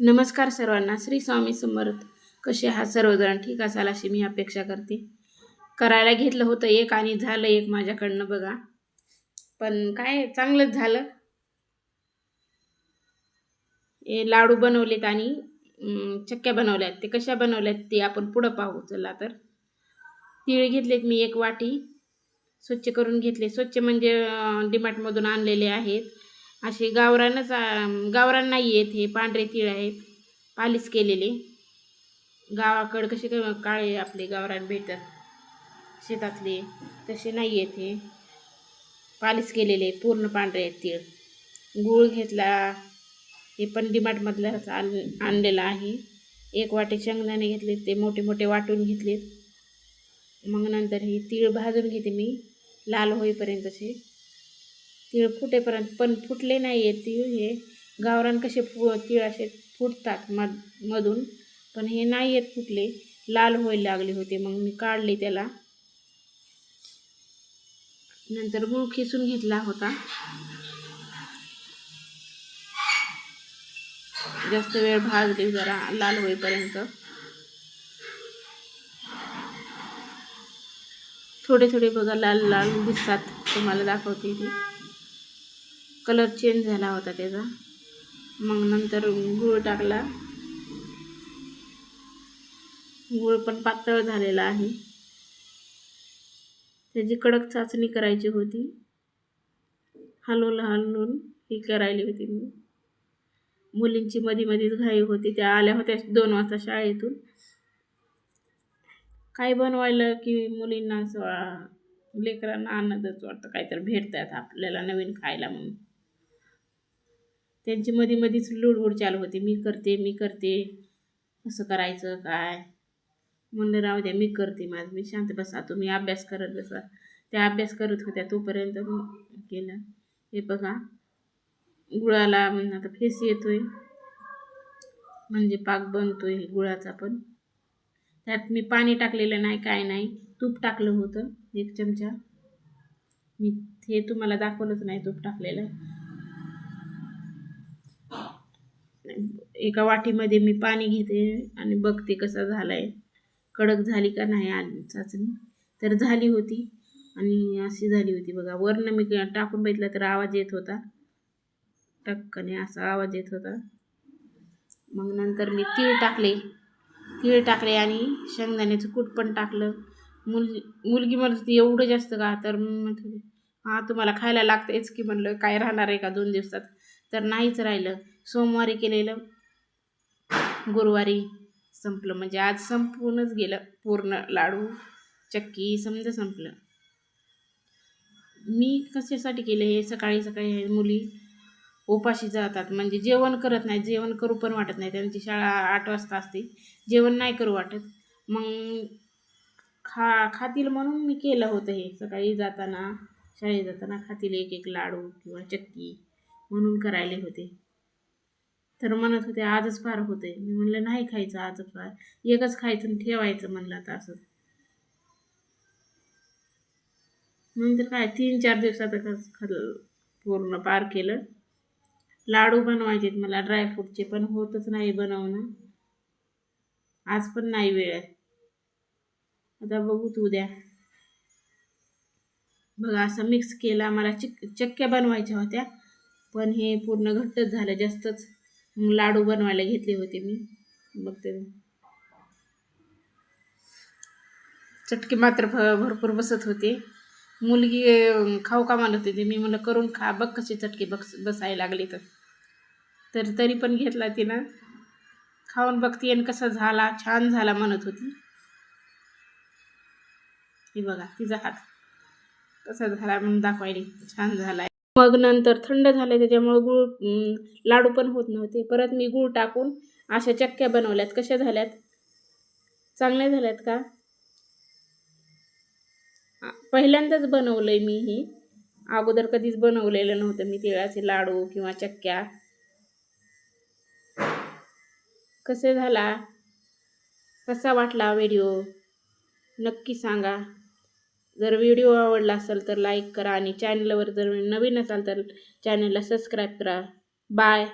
नमस्कार सर्वांना श्री स्वामी समर्थ. कसे हा सर्वजण? ठीक असाल अशी मी अपेक्षा करते. करायला घेतलं होतं एक आणि झालं एक माझ्याकडनं बघा. पण काय चांगलंच झालं. हे लाडू बनवलेत आणि चक्क्या बनवल्यात. ते कशा बनवल्यात ते आपण पुढं पाहू. चला तर. तीळ घेतलेत मी एक वाटी. स्वच्छ करून घेतले. स्वच्छ म्हणजे डिमार्टमधून आणलेले आहेत. असे गावरानच गावरान नाही आहेत हे पांढरे तीळ आहेत पालीस केलेले. गावाकडं कसे क- काळे आपले गावरान भेटतात शेतातले तसे नाही आहेत हे. पालीस केलेले पूर्ण पांढरे आहेत तीळ. गूळ घेतला हे पण डीमार्टमधलाच आण आणलेला आहे. एक वाटे शेंगदाणे घेतले ते मोठे मोठे वाटून घेतलेत. मग नंतर हे तीळ भाजून घेते मी लाल होईपर्यंत असे तीळ फुटेपर्यंत पण फुटले नाही आहेत तीळ हे. गावरान कसे फु तीळ असे फुटतात मध मधून पण हे नाही आहेत फुटले. लाल व्हायला लागले होते मग मी काढले त्याला. नंतर गुळ खिसून घेतला होता. जास्त वेळ भाजले जरा लाल होईपर्यंत. थोडे थोडे बघा लाल लाल दिसतात. तुम्हाला दाखवते ती. कलर चेंज झाला होता त्याचा. मग नंतर गूळ टाकला. गूळ पण पातळ झालेला आहे. त्याची कडक चाचणी करायची होती. हलवून हलवून ही करायली होती मी. मुलींची मध्ये मध्येच घाई होती. त्या आल्या होत्या दोन वाजता शाळेतून. काय बनवायला की मुलींना असं लेकरांना आनंदच वाटतं. काहीतरी भेटतात आपल्याला नवीन खायला म्हणून. त्यांची मध्ये मध्येच लुडबुड चालू होती. मी करते मी करते. कसं करायचं काय? म्हणलं राहू द्या मी करते माझं. मी शांत बसा. तुम्ही अभ्यास करत बसा. त्या अभ्यास करत होत्या तोपर्यंत केलं. हे बघा. गुळाला आता फेस येतोय. म्हणजे पाक बनतोय गुळाचा पण. त्यात मी पाणी टाकलेलं नाही काय नाही. तूप टाकलं होतं एक चमचा. मी हे तुम्हाला दाखवलंच नाही तूप टाकलेलं. एका वाटीमध्ये मी पाणी घेते आणि बघते कसा झाला आहे कडक झाली का नाही आली चाचणी. तर झाली होती आणि अशी झाली होती बघा. वरनं मी टाकून बघितलं तर आवाज येत होता. टक्कने असा आवाज येत होता. मग नंतर मी तीळ टाकले. तीळ टाकले आणि शेंगदाण्याचं कूट पण टाकलं. मुल मुलगी म्हणत होती एवढं जास्त का? तर म्हटलं म्हणत हां तुम्हाला खायला लागतेच की. म्हणलं काय राहणार आहे का दोन दिवसात? तर नाहीच राहिलं. सोमवारी केलेलं गुरुवारी संपलं. म्हणजे आज संपूनच गेलं. पूर्ण लाडू चक्की समजा संपलं. मी कशासाठी केलं हे? सकाळी सकाळी हे मुली उपाशी जातात. म्हणजे जेवण करत नाही जेवण करू पण वाटत नाही. त्यांची शाळा आठ वाजता असते. जेवण नाही करू वाटत. मग खा खातील म्हणून मी केलं होतं हे. सकाळी जाताना शाळेत जाताना खातील एक एक लाडू किंवा चक्की म्हणून करायले होते. तर म्हणत होते आजच फार होते मी म्हणलं नाही खायचं आजच फार. एकच खायचं आणि ठेवायचं म्हणलं आता असं. नंतर काय तीन चार दिवसात खाल्लं पूर्ण पार केलं. लाडू बनवायचे मला ड्रायफ्रूटचे पण होतच नाही बनवणं. आज पण नाही वेळ आहे. आता बघू तू उद्या. बघा असं मिक्स केला मला चिक चक्क्या बनवायच्या होत्या. पण हे पूर्ण घट्टच झालं जास्तच. लाडू बनवायला घेतले होते मी. बघते. चटके मात्र भ- भरपूर बसत होते. मुलगी खाऊ का म्हणत होती मी म्हणलं करून खा. बघ कसे चटके बस बसायला लागले तर. तर तरी पण घेतला तिनं. खाऊन बघते आणि कसा झाला छान झाला म्हणत होती. हे बघा तिचा हात कसा झाला म्हणून दाखवायला. छान झाला मग नंतर थंड झाले त्याच्यामुळे गुळ लाडू पण होत नव्हते. परत मी गुळ टाकून अशा चक्क्या बनवल्यात. कशा झाल्यात? चांगल्या झाल्यात का? पहिल्यांदाच पहिल्यांदाच बनवलंय मी ही. अगोदर कधीच बनवलेलं नव्हतं मी तिळाचे लाडू किंवा चक्क्या. कसे झाला? कसा वाटला व्हिडिओ? नक्की सांगा. जर व्हिडिओ आवडला असेल तर लाईक करा आणि चॅनलवर जर नवीन असाल तर चॅनलला सबस्क्राईब करा. बाय.